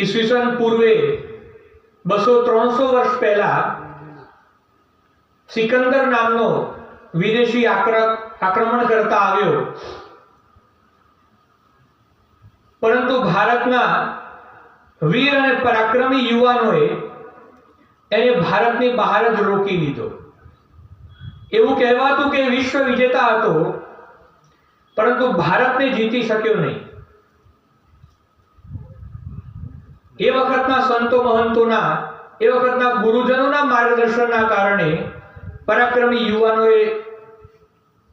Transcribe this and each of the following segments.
ઈસવીસન પૂર્વે બસો ત્રણસો વર્ષ પહેલા સિકંદર નામનો વિદેશી આક્રમણ કરતા આવ્યો. પરંતુ ભારતના વીર અને પરાક્રમી યુવાનોએ એને ભારતની બહાર જ રોકી દીધો એવું કહેવાતું કે વિશ્વ વિજેતા હતો, પરંતુ ભારતને જીતી શક્યો નહીં. એ વખતના સંતો મહંતોના, એ વખતના ગુરુજનોના માર્ગદર્શનના કારણે પરાક્રમી યુવાનોએ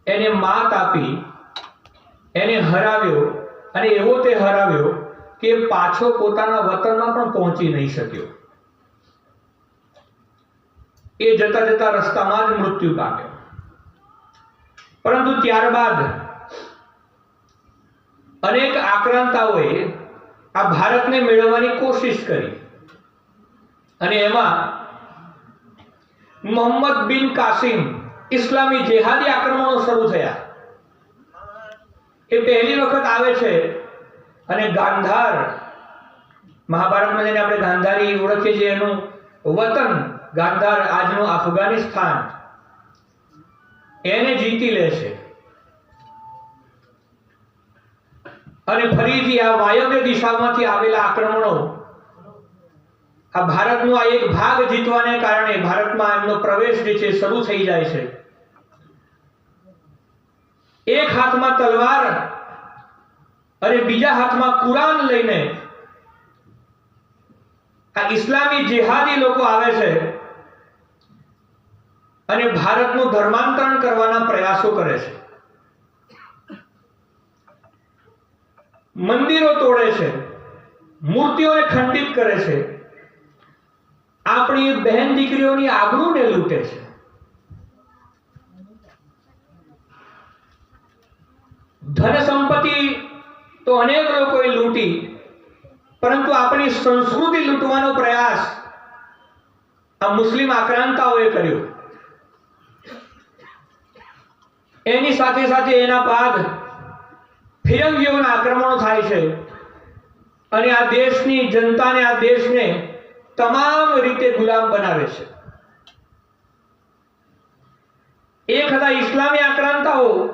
એને માત આપી, એને હરાવ્યો અને એવો તે હરાવ્યો કે પાછો પોતાના વતનમાં પણ પહોંચી નહીં શક્યો. એ જતા જતા રસ્તામાં જ મૃત્યુ પામ્યો. પરંતુ ત્યારબાદ અનેક આક્રાંતાઓએ આ ભારતને મેળવવાની કોશિશ કરી. અને એમાં મોહમ્મદ બિન કાસિમ ઇસ્લામી જેહાદી આક્રમણો શરૂ થયા. એ પહેલી વખત આવે છે અને ગાંધાર મહાભારતમાં જેને આપણે ગાંધારી ઓળખીએ છીએ, એનું વતન ગાંધાર આજનું અફઘાનિસ્તાન એને જીતી લે છે. અને ફરીથી આ વાયવ્ય દિશામાંથી આવેલા આક્રમણો. આ ભારતનો આ એક ભાગ જીતવાને કારણે ભારતમાં એમનો પ્રવેશ જે છે શરૂ થઈ જાય છે. એક હાથમાં તલવાર અને બીજા હાથમાં કુરાન લઈને આ ઇસ્લામી જેહાદી લોકો આવે છે અને ભારતનું ધર્માંતરણ કરવાના પ્રયાસો કરે છે. મંદિરો તોડે છે. મૂર્તિઓને ખંડિત કરે છે. આપણી બહેન દીકરીઓની આબરૂને લૂંટે છે. ધન સંપત્તિ તો અનેક લોકોએ લૂંટી, પરંતુ આપણી સંસ્કૃતિ લૂંટવાનો પ્રયાસ આ મુસ્લિમ આક્રાંતાઓએ કર્યો. એની સાથે સાથે એના બાદ ફિરંગીઓના આક્રમણો થાય છે. અને આ દેશની જનતાને, આ દેશને તમામ રીતે ગુલામ બનાવે છે. એક હતા ઇસ્લામી આક્રાંતાઓ,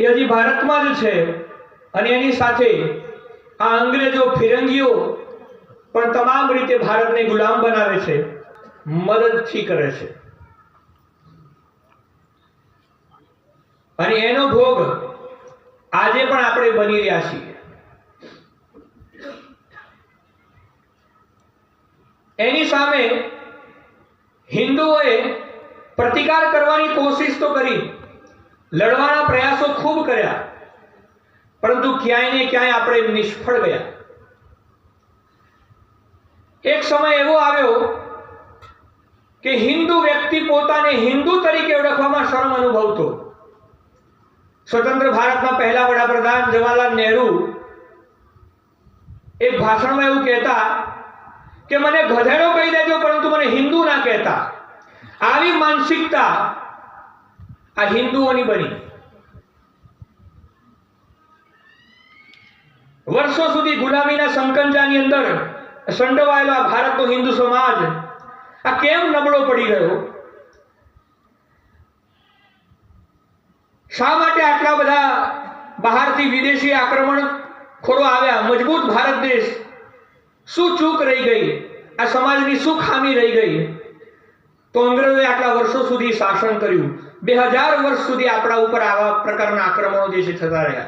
એ હજી ભારતમાં જ છે. અને એની સાથે આ અંગ્રેજો ફિરંગીઓ પણ તમામ રીતે ભારતને ગુલામ બનાવે છે. મદદથી કરે છે. અને એનો ભોગ આજે પણ આપણે બની રહ્યા છીએ. એની સામે હિન્દુઓએ પ્રતિકાર કરવાની કોશિશ તો કરી, લડવાના પ્રયાસો ખૂબ કર્યા, પરંતુ ક્યાંય ને ક્યાંય આપણે નિષ્ફળ ગયા. એક સમય એવો આવ્યો કે હિન્દુ વ્યક્તિ પોતાને હિન્દુ તરીકે ઓળખવામાં શરમ અનુભવતો. સ્વતંત્ર ભારતના પહેલા વડાપ્રધાન જવાહરલાલ નહેરુ એક ભાષણમાં એવું કહેતા કે મને ગધેડો કહી દેજો, પરંતુ મને હિન્દુ ના કહેતા. આવી માનસિકતા આ હિન્દુઓની બની. વર્ષો સુધી ગુલામીના સંકંજાની અંદર સંડોવાયેલો આ ભારતનો હિન્દુ સમાજ, આ કેમ નબળો પડી ગયો શા માટે આટલા બધા બહારથી વિદેશી આક્રમણ ખોરો આવ્યા? મજબૂત ભારત દેશ શું ચૂક રહી ગઈ? આ સમાજની શું ખામી રહી ગઈ? તો અંગ્રેજોએ આટલા વર્ષો સુધી શાસન કર્યું. બે હજાર વર્ષ સુધી આપણા ઉપર આવા પ્રકારના આક્રમણો જે છે થતા રહ્યા.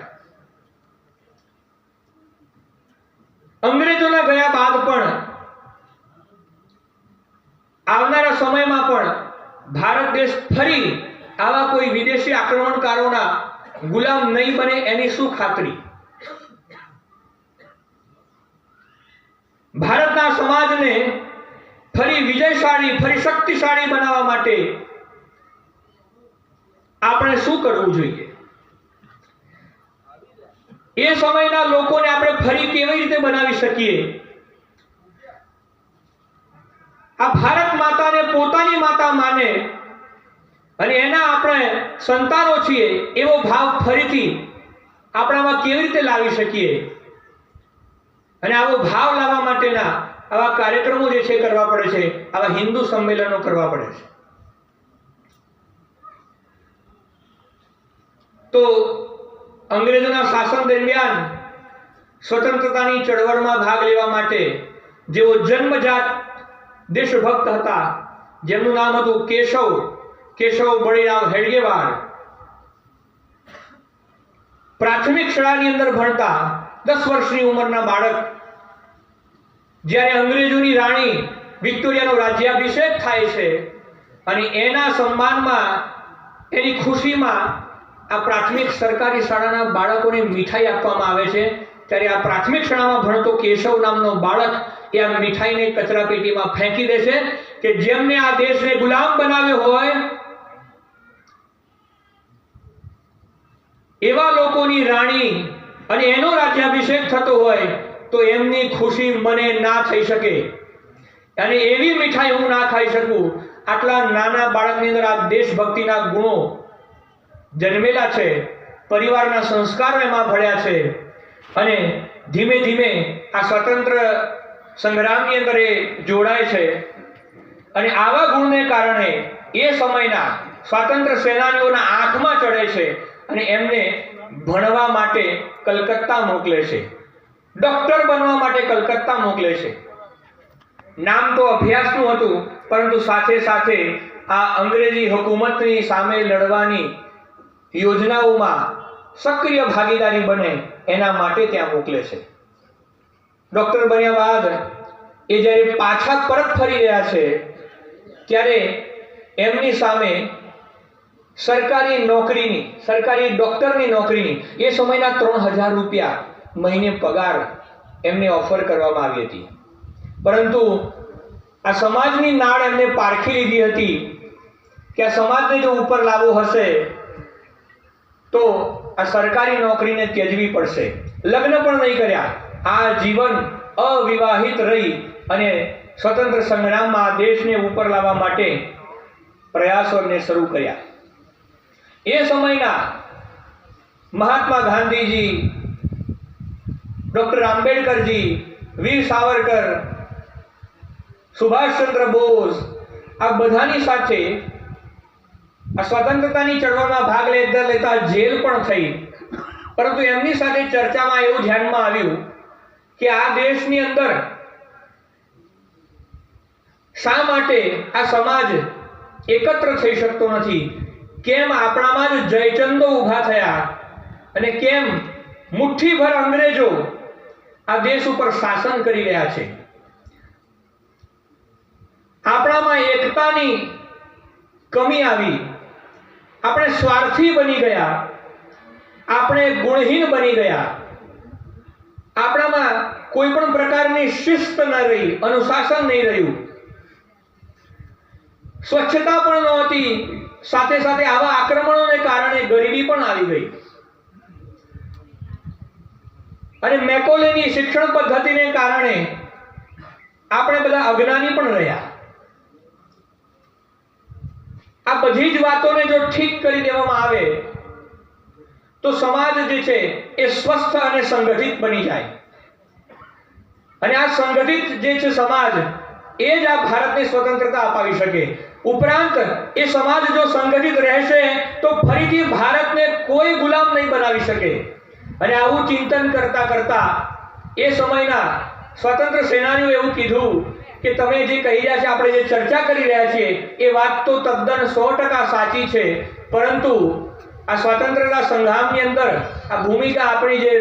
અંગ્રેજોના ગયા બાદ પણ આવનારા સમયમાં પણ ભારત દેશ ફરી આવા કોઈ વિદેશી આક્રમણકારોના ગુલામ નહીં બને એની શું ખાતરી? ભારતના સમાજને ફરી વિજયશાળી, ફરી શક્તિશાળી બનાવવા માટે આપણે શું કરવું જોઈએ? એ સમયના લોકોને આપણે ફરી કેવી રીતે બનાવી શકીએ? આ ભારત માતાને પોતાની માતા માને અને એના આપણે સંતાનો છીએ, એવો ભાવ ફરીથી આપણામાં કેવી રીતે લાવી શકીએ? અને આવો ભાવ લાવવા માટેના આવા કાર્યક્રમો જે છે કરવા પડે છે, આવા હિન્દુ સંમેલનો કરવા પડે છે. તો અંગ્રેજોના શાસન દરમિયાન સ્વતંત્રતાની ચળવળમાં ભાગ લેવા માટે જેઓ જન્મજાત દેશભક્ત હતા, જેમનું નામ હતું કેશવ કેશવ બળીરાવ હેડગેવાર પ્રાથમિક શાળાની અંદર ભણતા દસ વર્ષની ઉંમરના બાળક. જ્યારે અંગ્રેજોની રાણી વિક્ટોરિયાનો રાજ્યાભિષેક થાય છે અને એના સન્માનમાં, એની ખુશીમાં આ પ્રાથમિક સરકારી શાળાના બાળકોને મીઠાઈ આપવામાં આવે છે. ત્યારે આ પ્રાથમિક શાળામાં ભણતો કેશવ નામનો બાળક એ આ મીઠાઈને કચરાપેટીમાં ફેંકી દે છે કે જેમને આ દેશને ગુલામ બનાવ્યો હોય એવા લોકોની રાણી અને એનો રાજ્યાભિષેક થતો હોય તો એમની ખુશી મને ના થઈ શકે. અને એવી મીઠાઈ હું ના ખાઈ શકું. આટલા નાના બાળકની અંદર આ દેશભક્તિના ગુણો જન્મેલા છે, પરિવારના સંસ્કારો એમાં ભળ્યા છે. અને ધીમે ધીમે આ સ્વતંત્ર સંગ્રામની અંદર એ જોડાય છે. અને આવા ગુણને કારણે એ સમયના સ્વાતંત્ર્ય સેનાનીઓના આંખમાં ચડે છે. અને એમને ભણવા માટે કલકત્તા મોકલે છે. ડોક્ટર બનવા માટે કલકત્તા મોકલે છે. નામ તો અભ્યાસનું હતું, પરંતુ સાથે સાથે આ અંગ્રેજી હુકુમતની સામે લડવાની યોજનાઓમાં સક્રિય ભાગીદારી બને એના માટે ત્યાં મોકલે છે. ડોક્ટર બન્યા બાદ એ જ્યારે પાછા પરત ફરી રહ્યા છે, ત્યારે એમની સામે સરકારી નોકરીની, સરકારી ડોક્ટરની નોકરીની, એ સમયના ત્રણ હજાર રૂપિયા મહિને પગાર એમને ઓફર કરવામાં આવી હતી. પરંતુ આ સમાજની નાળ એમને પારખી લીધી હતી કે આ સમાજને જો ઉપર લાવવો હશે, તો આ સરકારી નોકરીને ત્યજવી પડશે. લગ્ન પણ નહીં કર્યા. આ જીવન અવિવાહિત રહી અને સ્વતંત્ર સંગ્રામમાં દેશને ઉપર લાવવા માટે પ્રયાસોને શરૂ કર્યા. એ સમયના મહાત્મા ગાંધીજી, ડોક્ટર આંબેડકરજી, વીર સાવરકર, સુભાષચંદ્ર બોઝ, આ બધાની સાથે આ સ્વતંત્રતાની ચળવળમાં ભાગ લેતા લેતા જેલ પણ થઈ. પરંતુ એમની સાથે ચર્ચામાં એવું ધ્યાનમાં આવ્યું કે આ દેશની અંદર શા માટે આ સમાજ એકત્ર થઈ શકતો નથી? કેમ આપણામાં જ જયચંદો ઊભા થયા? અને કેમ મુઠ્ઠીભર અંગ્રેજો આ દેશ ઉપર શાસન કરી રહ્યા છે? આપણામાં એકતાની કમી આવી. આપણે સ્વાર્થી બની ગયા. આપણે ગુણહીન બની ગયા. આપણામાં કોઈ પણ પ્રકારની શિસ્ત ન રહી, અનુશાસન નહીં રહ્યું. સ્વચ્છતા પણ નહોતી સાથે સાથે આવા આક્રમણોને કારણે ગરીબી પણ આવી ગઈ. અને મેકોલેની શિક્ષણ પદ્ધતિને કારણે આપણે બધા અજ્ઞાની પણ રહ્યા. આ બધી જ વાતોને જો ઠીક કરી દેવામાં આવે, તો સમાજ જે છે એ સ્વસ્થ અને સંગઠિત બની જાય. અને આ સંગઠિત જે છે સમાજ, એ જ આ ભારતને સ્વતંત્રતા અપાવી શકે. ઉપરાંત એ સમાજ જો સંગઠિત રહેશે, તો ફરીથી ભારતને કોઈ ગુલામ નહીં બનાવી શકે. અને આવું ચિંતન કરતા કરતા એ સમયના સ્વતંત્ર સેનાનીઓ એવું કીધું કે તમે જે કહી રહ્યા છે, આપણે જે ચર્ચા કરી રહ્યા છીએ, એ વાત તો તદ્દન સો ટકા સાચી છે. પરંતુ આ સ્વતંત્રતા સંગ્રામની અંદર આ ભૂમિકા આપણી જે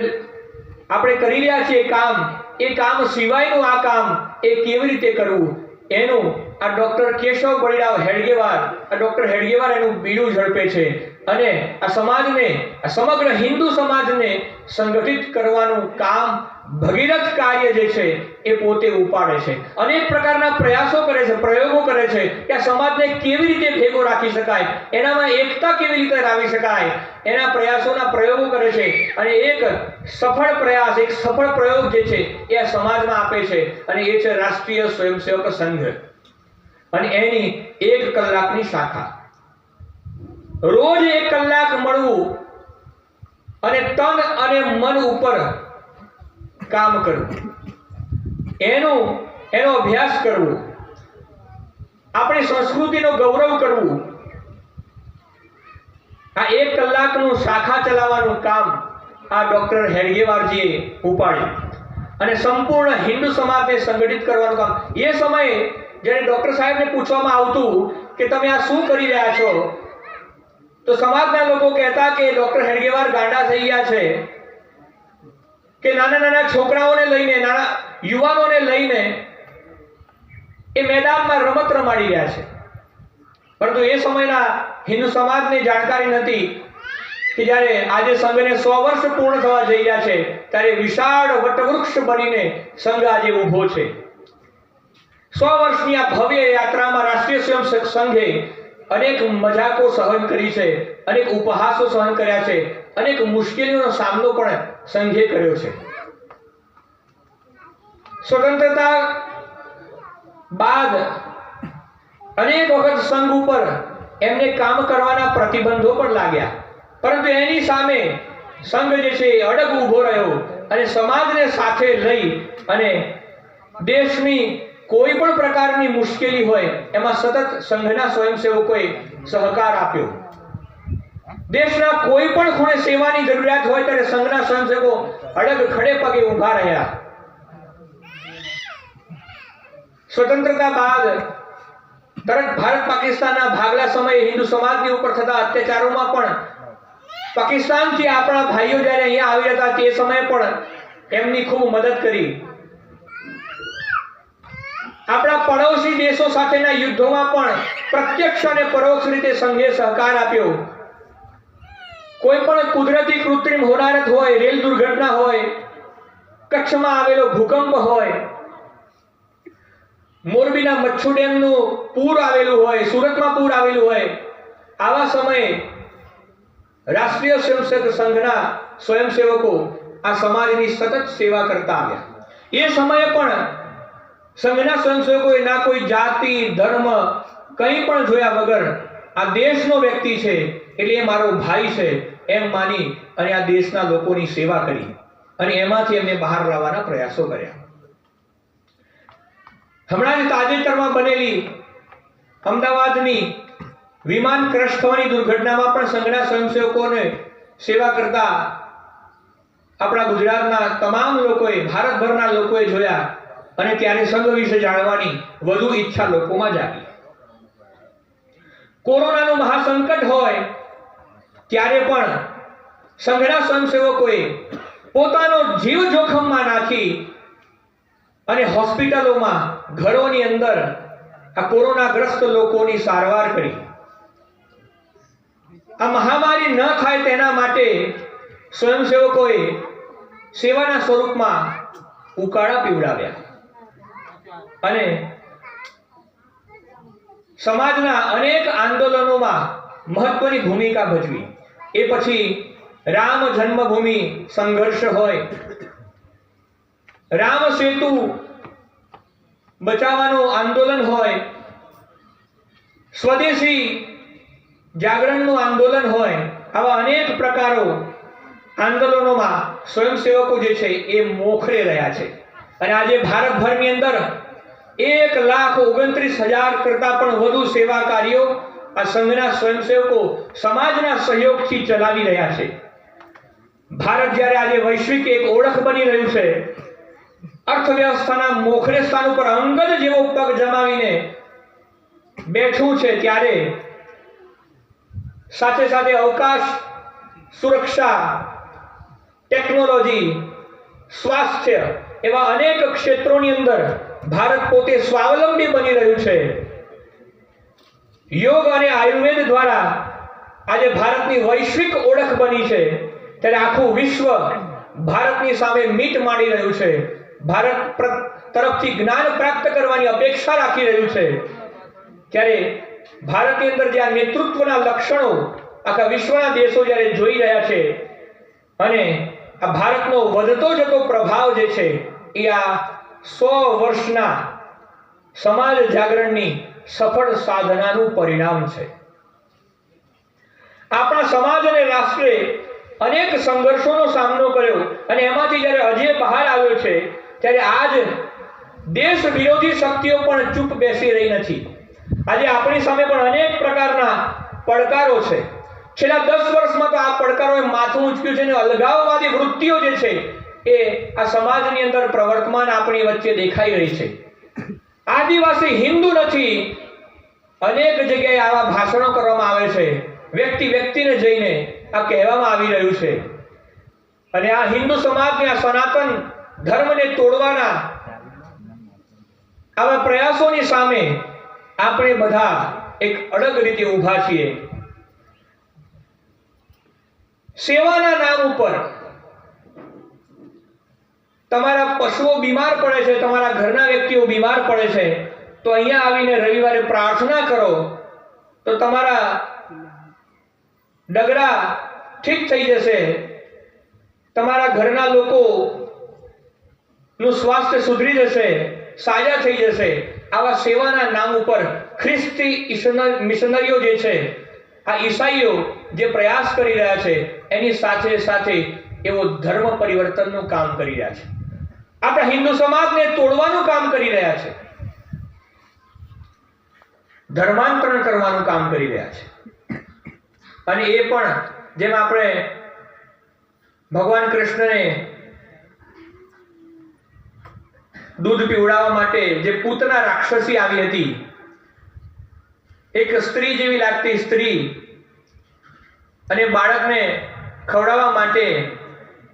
આપણે કરી રહ્યા છીએ કામ, એ કામ સિવાયનું આ કામ એ કેવી રીતે કરવું? એનું આ ડોક્ટર કેશવ બળીરાવ હેડગેવાર, આ ડોક્ટર હેડગેવાર એનું બીડું ઝડપે છે અને આ સમાજને, આ સમગ્ર હિન્દુ સમાજને સંગઠિત કરવાનું કામ ભગીરથ કાર્ય જે છે એ પોતે ઉપાડે છે. અનેક પ્રકારના પ્રયાસો કરે છે, પ્રયોગો કરે છે કે આ સમાજને કેવી રીતે ભેગો રાખી શકાય, એનામાં એકતા કેવી રીતે લાવી શકાય, એના પ્રયાસોના પ્રયોગો કરે છે અને એક સફળ પ્રયાસ, એક સફળ પ્રયોગ જે છે એ આ સમાજમાં આપે છે અને એ છે રાષ્ટ્રીય સ્વયંસેવક સંઘ. અને એની એક કલાકની શાખા. રોજ એક કલાક મળવું અને તન અને મન ઉપર કામ કરવું. એનું, એનો અભ્યાસ કરવો. આપણી સંસ્કૃતિનો ગૌરવ કરવું. આ એક કલાકનું શાખા ચલાવવાનું કામ આ ડોક્ટર હેડગેવારજીએ ઉપાડ્યું. અને સંપૂર્ણ હિન્દુ સમાજને સંગઠિત કરવાનું કામ. એ સમયે જ્યારે ડોક્ટર સાહેબને પૂછવામાં આવતું કે તમે આ શું કરી રહ્યા છો? તો સમાજના લોકો કહેતા કે ડોક્ટર હેડગેવાર ગાંડા થઈ ગયા છે. કે નાના નાના છોકરાઓને લઈને, નાના યુવાનોને લઈને એ મેદાનમાં રમત રમાડી રહ્યા છે. પરંતુ એ સમયના હિન્દુ સમાજને જાણકારી નથી કે જ્યારે આજે સંઘને સો વર્ષ પૂર્ણ થવા જઈ રહ્યા છે, ત્યારે વિશાળ વટવૃક્ષ બનીને સંઘ આજે ઊભો છે. સો વર્ષની આ ભવ્ય યાત્રામાં રાષ્ટ્રીય સ્વયંસેવક સંઘે અનેક મજાકો સહન કરી છે, અનેક ઉપહાસો સહન કર્યા છે, અનેક મુશ્કેલીઓનો સામનો પણ સંઘે કર્યો છે. સ્વતંત્રતા બાદ અનેક વખત સંઘ ઉપર એમને કામ કરવાના પ્રતિબંધો પણ લાગ્યા. પરંતુ એની સામે સંઘ જે છે અડગ ઊભો રહ્યો અને સમાજને સાથે લઈ અને દેશની કોઈ પણ પ્રકારની મુશ્કેલી હોય, એમાં સતત સંઘના સ્વયંસેવકોએ સહકાર આપ્યો. દેશના કોઈ પણ ખૂણે સેવાની જરૂરિયાત હોય ત્યારે સંઘના સ્વયંસેવકો અડગ ખડે પગે ઊભા રહ્યા. સ્વતંત્રતા બાદ તરત ભારત પાકિસ્તાનના ભાગલા સમયે હિન્દુ સમાજની ઉપર થતા અત્યાચારોમાં પણ પાકિસ્તાનથી આપણા ભાઈઓ જ્યારે અહીંયા આવી હતા તે સમયે પણ એમની ખૂબ મદદ કરી. આપણા પડોશી દેશો સાથેના યુદ્ધોમાં પણ પ્રત્યક્ષ અને પરોક્ષ રીતે સંઘે સહકાર આપ્યો. કોઈ પણ કુદરતી કૃત્રિમ હોનારત હોય, રેલ દુર્ઘટના હોય, કચ્છમાં આવેલો ભૂકંપ હોય, મોરબીના મચ્છુ ડેમનું પૂર આવેલું હોય, સુરતમાં પૂર આવેલું હોય, આવા સમયે રાષ્ટ્રીય સ્વયંસેવક સંઘના સ્વયંસેવકો આ સમાજની સતત સેવા કરતા આવ્યા. એ સમયે પણ સંઘના સ્વયંસેવકોએ ના કોઈ જાતિ, ધર્મ, કંઈ પણ જોયા વગર આ દેશનો વ્યક્તિ છે, એટલે એ મારો ભાઈ છે, એમ માની અને આ દેશના લોકોની સેવા કરી અને એમાંથી એમને બહાર લાવવાના પ્રયાસો કર્યા. હમણાં તાજેતરમાં બનેલી અમદાવાદની વિમાન ક્રશ થવાની દુર્ઘટનામાં પણ સંઘના સ્વયંસેવકોને સેવા કરતા આપણા ગુજરાતના તમામ લોકોએ, ભારતભરના લોકોએ જોયા અને ત્યારે સંઘ વિશે જાણવાની વધુ ઈચ્છા લોકોમાં જાગી કોરોનાનું મહાસંકટ હોય, ત્યારે પણ સંઘના સ્વયંસેવકોએ પોતાનો જીવ જોખમમાં નાખી અને હોસ્પિટલોમાં ઘરોની અંદર આ કોરોનાગ્રસ્ત લોકોની સારવાર કરી. આ મહામારી ન થાય તેના માટે સ્વયંસેવકોએ સેવાના સ્વરૂપમાં ઉકાળા પીવડાવ્યા. અને સમાજના અનેક આંદોલનોમાં મહત્વની ભૂમિકા ભજવી. એ પછી રામ જન્મભૂમિ સંઘર્ષ હોય. રામ સેતુ બચાવવાનું આંદોલન હોય. સ્વદેશી જાગરણનું આંદોલન હોય. આવા અનેક પ્રકારો આંદોલનોમાં સ્વયંસેવકો જે છે એ મોખરે રહ્યા છે. અને આજે ભારતભરની અંદર એક લાખ ઓગણત્રીસ હજાર કરતા પણ વધુ સેવા કાર્યો આ સંઘના સ્વયંસેવકો સમાજના સહયોગથી ચલાવી રહ્યા છે. ભારત જ્યારે આજે વૈશ્વિક એક ઓળખ બની રહ્યું છે, અર્થવ્યવસ્થાના મોખરે સ્થાન ઉપર અંગદ જેવો પગ જમાવીને બેઠું છે ત્યારે સાથે સાથે અવકાશ, સુરક્ષા, ટેકનોલોજી, સ્વાસ્થ્ય એવા અનેક ક્ષેત્રોની અંદર ભારત પોતે સ્વાવલંબી બની રહ્યું છે. યોગ અને આયુર્વેદ દ્વારા આજે ભારતની વૈશ્વિક ઓળખ બની છે. ત્યારે આખું વિશ્વ ભારતની સામે મીટ માંડી રહ્યું છે. ભારત તરફથી જ્ઞાન પ્રાપ્ત કરવાની અપેક્ષા રાખી રહ્યું છે. ત્યારે ભારતની અંદર જે આ નેતૃત્વના લક્ષણો આખા વિશ્વના દેશો જ્યારે જોઈ રહ્યા છે અને આ ભારતનો વધતો જતો પ્રભાવ જે છે એ આ સો વર્ષના સમાજ જાગરણની સફળ સાધનાનું પરિણામ છે. આપણા સમાજ અને રાષ્ટ્રે અનેક સંઘર્ષોનો સામનો કર્યો અને એમાંથી જ્યારે અજય બહાર આવ્યો છે, ત્યારે આજ દેશ વિરોધી શક્તિઓ પણ ચૂપ બેસી રહી નથી. આજે આપણી સામે પણ અનેક પ્રકારના પડકારો છે. છેલ્લા દસ વર્ષમાં તો આ પડકારોએ માથું ઊંચક્યું છે અને અલગાવવાદી વૃત્તિઓ જે છે એ આ સમાજની અંદર પ્રવર્તમાન આપણી વચ્ચે દેખાઈ રહી છે. આદિવાસી હિન્દુ નથી. અનેક જગ્યાએ આવા ભાષણો કરવામાં આવે છે. વ્યક્તિ વ્યક્તિને જઈને આ કહેવામાં આવી રહ્યું છે. અને આ હિન્દુ સમાજને આ સનાતન ધર્મને તોડવાના આવા પ્રયાસોની સામે આપણે બધા એક અડગ રીતે ઊભા છીએ. સેવાના નામ ઉપર તમારા પશુઓ બીમાર પડે છે, તમારા ઘરના વ્યક્તિઓ બીમાર પડે છે, તો અહીંયા આવીને રવિવારે પ્રાર્થના કરો, તો તમારા ડગરા ઠીક થઈ જશે. તમારા ઘરના લોકો નું સ્વાસ્થ્ય સુધરી જશે, સાજા થઈ જશે. આવા સેવાના નામ ઉપર ખ્રિસ્તી મિશનરીઓ જે છે, આ ઈસાઈઓ જે પ્રયાસ કરી રહ્યા છે, એની સાથે સાથે એવો ધર્મ પરિવર્તનનું કામ કરી રહ્યા છે. આપણા હિન્દુ સમાજને તોડવાનું કામ કરી રહ્યા છે. ધર્માંતરણ કરવાનું કામ કરી રહ્યા છે. અને એ પણ જેમ આપણે ભગવાન કૃષ્ણને દૂધ પીવડાવવા માટે જે પૂતના રાક્ષસી આવી હતી, એક સ્ત્રી જેવી લાગતી સ્ત્રી અને બાળકને ખવડાવવા માટે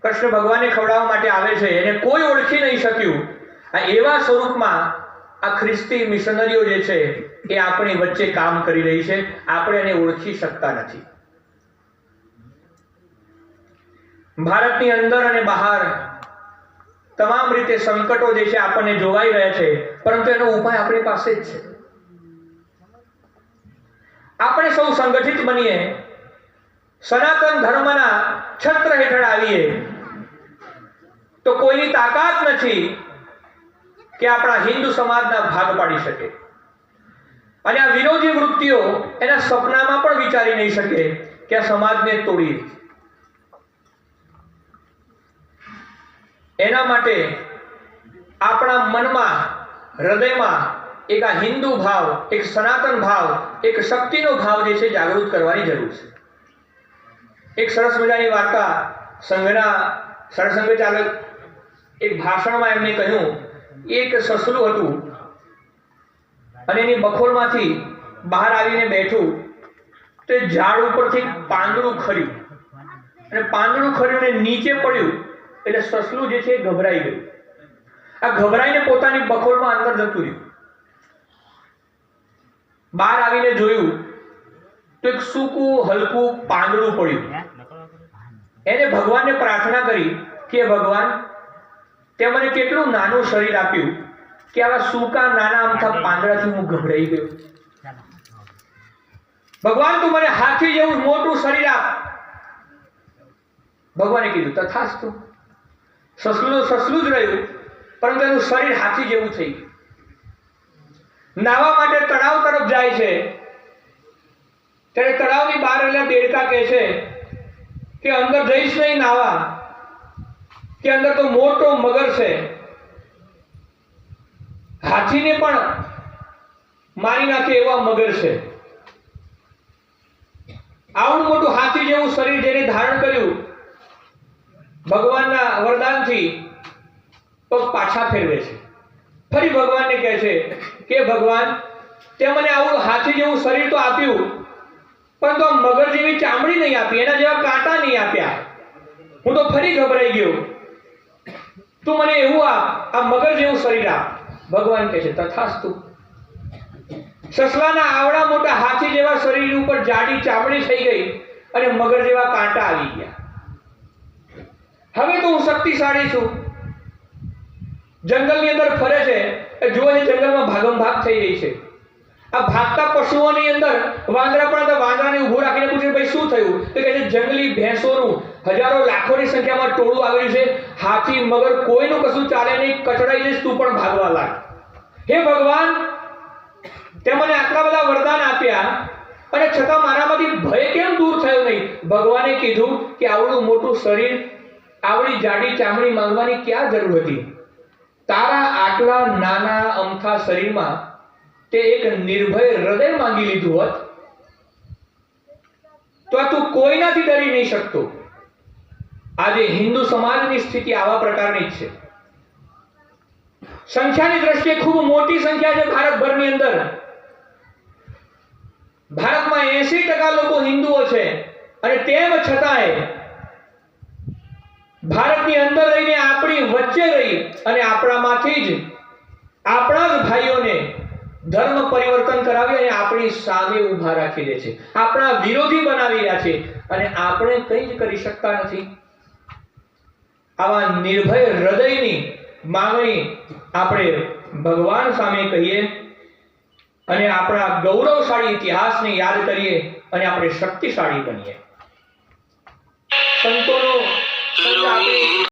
કૃષ્ણ ભગવાનને ખવડાવવા માટે આવે છે, એને કોઈ ઓળખી નહીં શક્યું. આ એવા સ્વરૂપમાં આ ખ્રિસ્તી મિશનરીઓ જે છે, એ આપણી વચ્ચે કામ કરી રહી છે, આપણે એને ઓળખી શકતા નથી. ભારતની અંદર અને બહાર તમામ રીતે સંકટો જે છે, આપણને જોવાઈ રહ્યા છે, પરંતુ એનો ઉપાય આપણી પાસે જ છે. આપણે સૌ સંગઠિત બનીએ, સનાતન ધર્મના છત્ર હેઠળ આવીએ તો કોઈની તાકાત નથી કે આપણા હિન્દુ સમાજના ભાગ પાડી શકે. અને આ વિરોધી વૃત્તિઓ એના સપનામાં પણ વિચારી નહીં શકે કે આ સમાજને તોડી એના માટે આપણા મનમાં, હૃદયમાં એક આ હિન્દુ ભાવ, એક સનાતન ભાવ, એક શક્તિનો ભાવ જે છે જાગૃત કરવાની જરૂર છે. એક સરસ મજાની વાર્તા સંઘના સરસંઘ ચાલક એક ભાષણમાં એમને કહ્યું, એક સસલું હતું અને એની બખોલમાંથી બહાર આવીને બેઠું. તે ઝાડ ઉપરથી પાંદડું ખર્યું. અને પાંદડું ખર્યું ને નીચે પડ્યું. એટલે સસલું જે છે એ ગભરાઈ ગયું. આ ગભરાઈને પોતાની બખોલમાં અંદર જતું રહ્યું. બહાર આવીને જોયું, તો એક સૂકું, હલકું પાંદડું પડ્યું. એને ભગવાનને પ્રાર્થના કરી કે ભગવાન તે મને કેટલું નાનું શરીર આપ્યું કે આવા સૂકા નાના અમથા પાંદડાથી હું ગભરાઈ ગયો. ભગવાન તું મને હાથી જેવું મોટું શરીર આપ. ભગવાને કીધું તથાસ્તુ. સસલું સસલું જ રહ્યું પરંતુ એનું શરીર હાથી જેવું થઈ નાવા માટે તળાવ તરફ જાય છે. ત્યારે તળાવની બહાર એટલે દેડકા કહે છે કે અંદર જઈશ નહીં નાવા. કે અંદર તો મોટો મગર છે. હાથીને પણ મારી નાખે એવા મગર છે. આવું મોટું હાથી જેવું શરીર જેને ધારણ કર્યું, ભગવાનના વરદાનથી પગ પાછા ફેરવે છે. ફરી ભગવાનને કહે છે કે ભગવાન, તે મને આવું હાથી જેવું શરીર તો આપ્યું, પણ તો મગર જેવી ચામડી નહીં આપી, એના જેવા કાંટા નહીં આપ્યા. હું તો ફરી ગભરાઈ ગયો. તું મને એવું આપ, આ મગર જેવું શરીર આપ. ભગવાન કહે છે, તથાસ્તુ. સસલાના આવડા મોટા હાથી જેવા શરીર ઉપર જાડી ચામડી થઈ ગઈ અને મગર જેવા કાંટા આવી ગયા. હવે તો હું શક્તિશાળી છું. જંગલની અંદર ફરે છે, એ જુએ છે જંગલમાં ભાગમ ભાગ થઈ રહી છે. આ ભાગતા પશુઓની અંદર વાંદરા પણ. વાંદરાને ઊભું રાખીને પૂછે ભાઈ શું થયું? તો કહે છે, જંગલી ભેંસોનું હજારો લાખોની સંખ્યામાં ટોળું આવેલું છે. હાથી મગર કોઈનું કશું ચાલે નહીં. કચડાઈ જઈશ, તું પણ ભાગવા લાગ. હે ભગવાન, તે મને આટલા બધા વરદાન આપ્યા અને છતાં મારામાંથી ભય કેમ દૂર થયો નહીં? ભગવાને કીધું કે આવડું મોટું શરીર, આવડી જાડી ચામડી માંગવાની ક્યાં જરૂર હતી? તારા આટલા નાના અમથા શરીરમાં તે એક નિર્ભય હૃદય માંગી લીધું હોત, તો તું કોઈનાથી ડરી નહીં શકતો. આજે હિન્દુ સમાજની સ્થિતિ આવા પ્રકારની છે. સંખ્યાની દ્રષ્ટિએ ખૂબ મોટી સંખ્યા છે ભારતભરની અંદર. ભારતમાં એસી ટકા લોકો હિન્દુઓ છે અને તેમ છતાંય ભારતની અંદર રહીને આપણી વચ્ચે રહી અને આપણામાંથી જ આપણા જ ભાઈઓને ધર્મ પરિવર્તન કરાવી અને આપણી સામે ઊભા રાખી દે છે. આપણા વિરોધી બનાવી રહ્યા છે અને આપણે કંઈ જ કરી શકતા નથી. આવા નિર્ભય હૃદયની માંગણી આપણે ભગવાન સામે કહીએ અને આપણા ગૌરવશાળી ઇતિહાસને યાદ કરીએ અને આપણે શક્તિશાળી બનીએ. સંતોનો